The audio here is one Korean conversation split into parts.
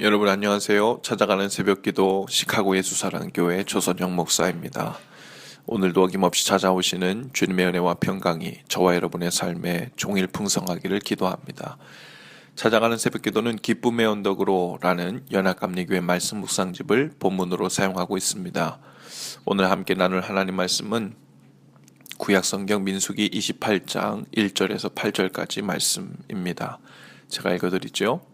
여러분 안녕하세요. 찾아가는 새벽기도 시카고 예수사랑교회 조선영 목사입니다. 오늘도 어김없이 찾아오시는 주님의 은혜와 평강이 저와 여러분의 삶에 종일 풍성하기를 기도합니다. 찾아가는 새벽기도는 기쁨의 언덕으로라는 연합감리교회 말씀 묵상집을 본문으로 사용하고 있습니다. 오늘 함께 나눌 하나님 말씀은 구약성경 민수기 28장 1절에서 8절까지 말씀입니다. 제가 읽어드리죠.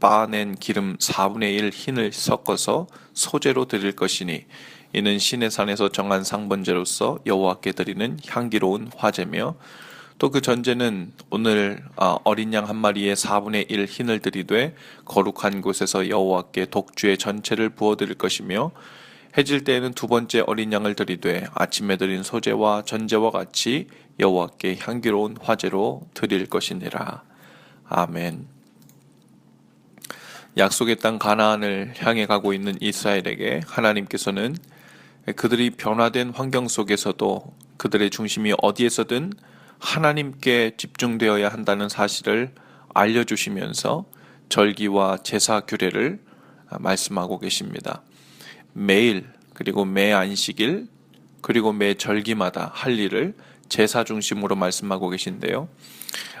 빻아낸 기름 4분의 1 흰을 섞어서 소재로 드릴 것이니 이는 신의 산에서 정한 상번제로서 여호와께 드리는 향기로운 화제며 또 그 전제는 오늘 아, 어린 양 한 마리에 4분의 1 흰을 드리되 거룩한 곳에서 여호와께 독주의 전체를 부어 드릴 것이며 해질 때에는 두 번째 어린 양을 드리되 아침에 드린 소재와 전제와 같이 여호와께 향기로운 화제로 드릴 것이니라. 아멘. 약속의 땅 가나안을 향해 가고 있는 이스라엘에게 하나님께서는 그들이 변화된 환경 속에서도 그들의 중심이 어디에서든 하나님께 집중되어야 한다는 사실을 알려주시면서 절기와 제사 규례를 말씀하고 계십니다. 매일 그리고 매 안식일 그리고 매 절기마다 할 일을 제사 중심으로 말씀하고 계신데요.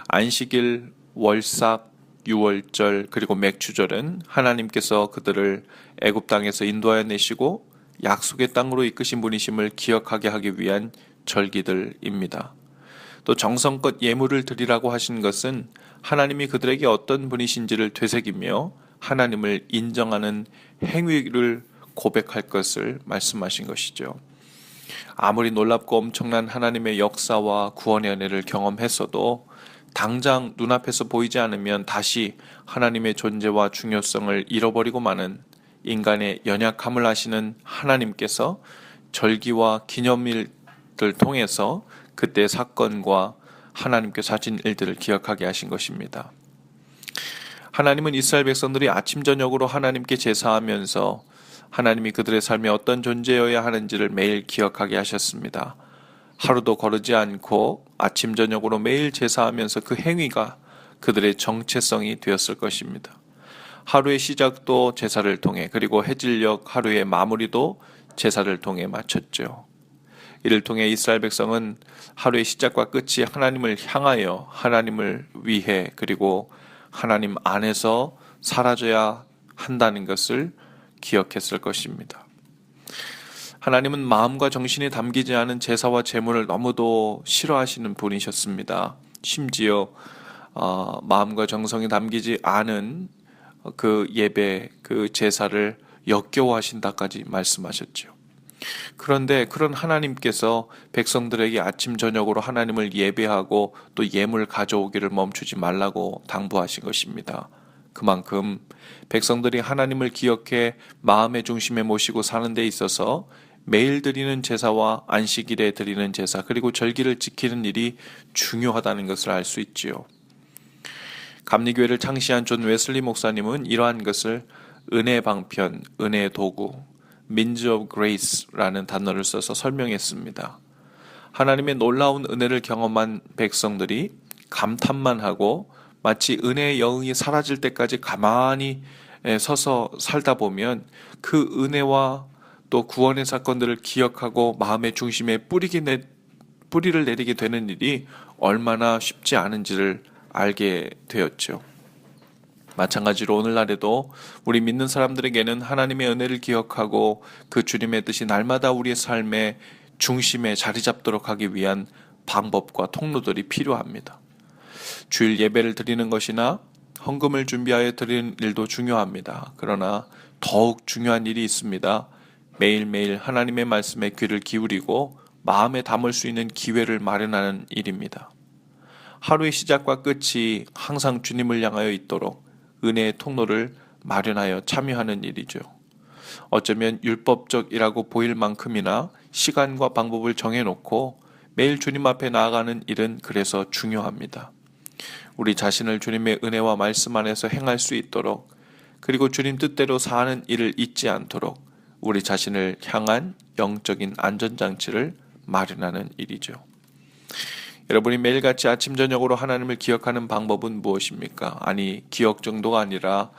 안식일, 월삭, 유월절 그리고 맥주절은 하나님께서 그들을 애굽 땅에서 인도하여 내시고 약속의 땅으로 이끄신 분이심을 기억하게 하기 위한 절기들입니다. 또 정성껏 예물을 드리라고 하신 것은 하나님이 그들에게 어떤 분이신지를 되새기며 하나님을 인정하는 행위를 고백할 것을 말씀하신 것이죠. 아무리 놀랍고 엄청난 하나님의 역사와 구원의 은혜를 경험했어도 당장 눈앞에서 보이지 않으면 다시 하나님의 존재와 중요성을 잃어버리고 마는 인간의 연약함을 아시는 하나님께서 절기와 기념일들 통해서 그때 사건과 하나님께서 하신 일들을 기억하게 하신 것입니다. 하나님은 이스라엘 백성들이 아침 저녁으로 하나님께 제사하면서 하나님이 그들의 삶에 어떤 존재여야 하는지를 매일 기억하게 하셨습니다. 하루도 거르지 않고 아침 저녁으로 매일 제사하면서 그 행위가 그들의 정체성이 되었을 것입니다. 하루의 시작도 제사를 통해 그리고 해질녘 하루의 마무리도 제사를 통해 마쳤죠. 이를 통해 이스라엘 백성은 하루의 시작과 끝이 하나님을 향하여 하나님을 위해 그리고 하나님 안에서 사라져야 한다는 것을 기억했을 것입니다. 하나님은 마음과 정신이 담기지 않은 제사와 제물을 너무도 싫어하시는 분이셨습니다. 심지어 어, 마음과 정성이 담기지 않은 그 예배, 그 제사를 역겨워하신다까지 말씀하셨죠. 그런데 그런 하나님께서 백성들에게 아침 저녁으로 하나님을 예배하고 또 예물 가져오기를 멈추지 말라고 당부하신 것입니다. 그만큼 백성들이 하나님을 기억해 마음의 중심에 모시고 사는 데 있어서 매일 드리는 제사와 안식일에 드리는 제사 그리고 절기를 지키는 일이 중요하다는 것을 알 수 있지요. 감리교회를 창시한 존 웨슬리 목사님은 이러한 것을 은혜 방편, 은혜 도구, means of grace라는 단어를 써서 설명했습니다. 하나님의 놀라운 은혜를 경험한 백성들이 감탄만 하고 마치 은혜의 영이 사라질 때까지 가만히 서서 살다 보면 그 은혜와 또 구원의 사건들을 기억하고 마음의 중심에 뿌리게 내, 뿌리를 내리게 되는 일이 얼마나 쉽지 않은지를 알게 되었죠. 마찬가지로 오늘날에도 우리 믿는 사람들에게는 하나님의 은혜를 기억하고 그 주님의 뜻이 날마다 우리의 삶의 중심에 자리 잡도록 하기 위한 방법과 통로들이 필요합니다. 주일 예배를 드리는 것이나 헌금을 준비하여 드리는 일도 중요합니다. 그러나 더욱 중요한 일이 있습니다. 매일매일 하나님의 말씀에 귀를 기울이고 마음에 담을 수 있는 기회를 마련하는 일입니다. 하루의 시작과 끝이 항상 주님을 향하여 있도록 은혜의 통로를 마련하여 참여하는 일이죠. 어쩌면 율법적이라고 보일 만큼이나 시간과 방법을 정해놓고 매일 주님 앞에 나아가는 일은 그래서 중요합니다. 우리 자신을 주님의 은혜와 말씀 안에서 행할 수 있도록 그리고 주님 뜻대로 사는 일을 잊지 않도록 우리 자신을 향한 영적인 안전장치를 마련하는 일이죠. 여러분이 매일같이 아침 저녁으로 하나님을 기억하는 방법은 무엇입니까? 아니 기억 정도가 아니라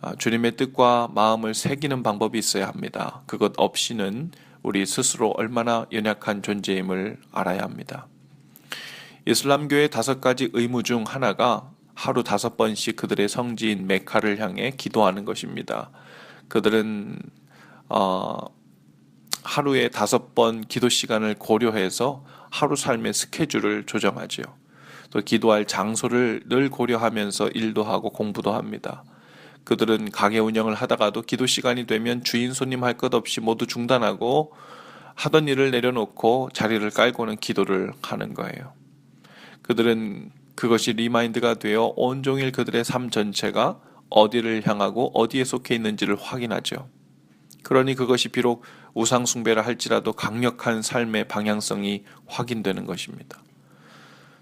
아, 주님의 뜻과 마음을 새기는 방법이 있어야 합니다. 그것 없이는 우리 스스로 얼마나 연약한 존재임을 알아야 합니다. 이슬람교의 다섯 가지 의무 중 하나가 하루 다섯 번씩 그들의 성지인 메카를 향해 기도하는 것입니다. 그들은 어, 하루에 다섯 번 기도 시간을 고려해서 하루 삶의 스케줄을 조정하지요. 또 기도할 장소를 늘 고려하면서 일도 하고 공부도 합니다. 그들은 가게 운영을 하다가도 기도 시간이 되면 주인 손님 할 것 없이 모두 중단하고 하던 일을 내려놓고 자리를 깔고는 기도를 하는 거예요. 그들은 그것이 리마인드가 되어 온종일 그들의 삶 전체가 어디를 향하고 어디에 속해 있는지를 확인하죠. 그러니 그것이 비록 우상숭배를 할지라도 강력한 삶의 방향성이 확인되는 것입니다.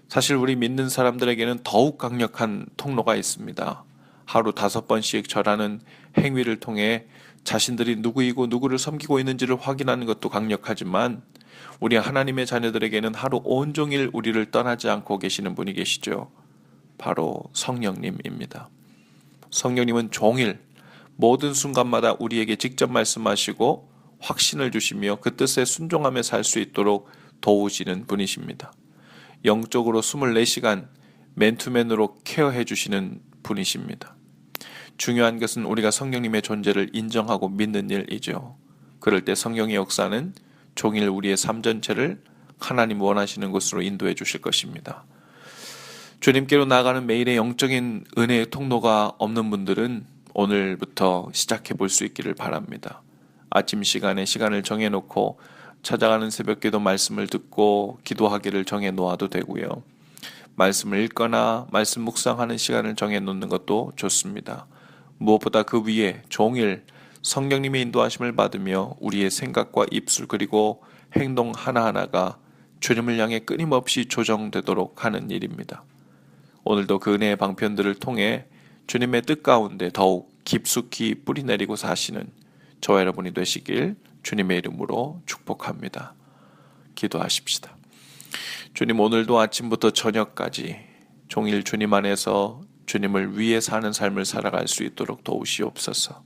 사실 우리 믿는 사람들에게는 더욱 강력한 통로가 있습니다. 하루 다섯 번씩 절하는 행위를 통해 자신들이 누구이고 누구를 섬기고 있는지를 확인하는 것도 강력하지만 우리 하나님의 자녀들에게는 하루 온종일 우리를 떠나지 않고 계시는 분이 계시죠. 바로 성령님입니다. 성령님은 종일 모든 순간마다 우리에게 직접 말씀하시고 확신을 주시며 그 뜻에 순종하며 살 수 있도록 도우시는 분이십니다. 영적으로 24시간 맨투맨으로 케어해 주시는 분이십니다. 중요한 것은 우리가 성령님의 존재를 인정하고 믿는 일이죠. 그럴 때 성령의 역사는 종일 우리의 삶 전체를 하나님 원하시는 곳으로 인도해 주실 것입니다. 주님께로 나가는 매일의 영적인 은혜의 통로가 없는 분들은 오늘부터 시작해 볼 수 있기를 바랍니다. 아침 시간에 시간을 정해 놓고 찾아가는 새벽 기도 말씀을 듣고 기도하기를 정해 놓아도 되고요. 말씀을 읽거나 말씀 묵상하는 시간을 정해 놓는 것도 좋습니다. 무엇보다 그 위에 종일 성령님의 인도하심을 받으며 우리의 생각과 입술 그리고 행동 하나하나가 주님을 향해 끊임없이 조정되도록 하는 일입니다. 오늘도 그 은혜의 방편들을 통해 주님의 뜻 가운데 더욱 깊숙이 뿌리 내리고 사시는 저와 여러분이 되시길 주님의 이름으로 축복합니다. 기도하십시다. 주님 오늘도 아침부터 저녁까지 종일 주님 안에서 주님을 위해 사는 삶을 살아갈 수 있도록 도우시옵소서.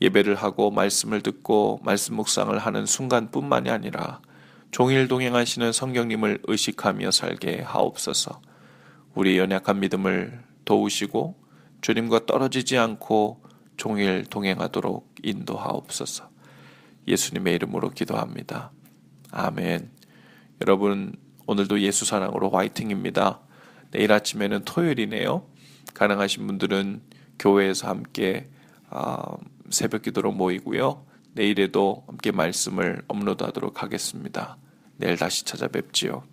예배를 하고 말씀을 듣고 말씀 묵상을 하는 순간뿐만이 아니라 종일 동행하시는 성령님을 의식하며 살게 하옵소서. 우리 연약한 믿음을 도우시고 주님과 떨어지지 않고 종일 동행하도록 인도하옵소서. 예수님의 이름으로 기도합니다. 아멘. 여러분 오늘도 예수 사랑으로 화이팅입니다. 내일 아침에는 토요일이네요. 가능하신 분들은 교회에서 함께 아, 새벽 기도로 모이고요. 내일에도 함께 말씀을 업로드하도록 하겠습니다. 내일 다시 찾아뵙지요.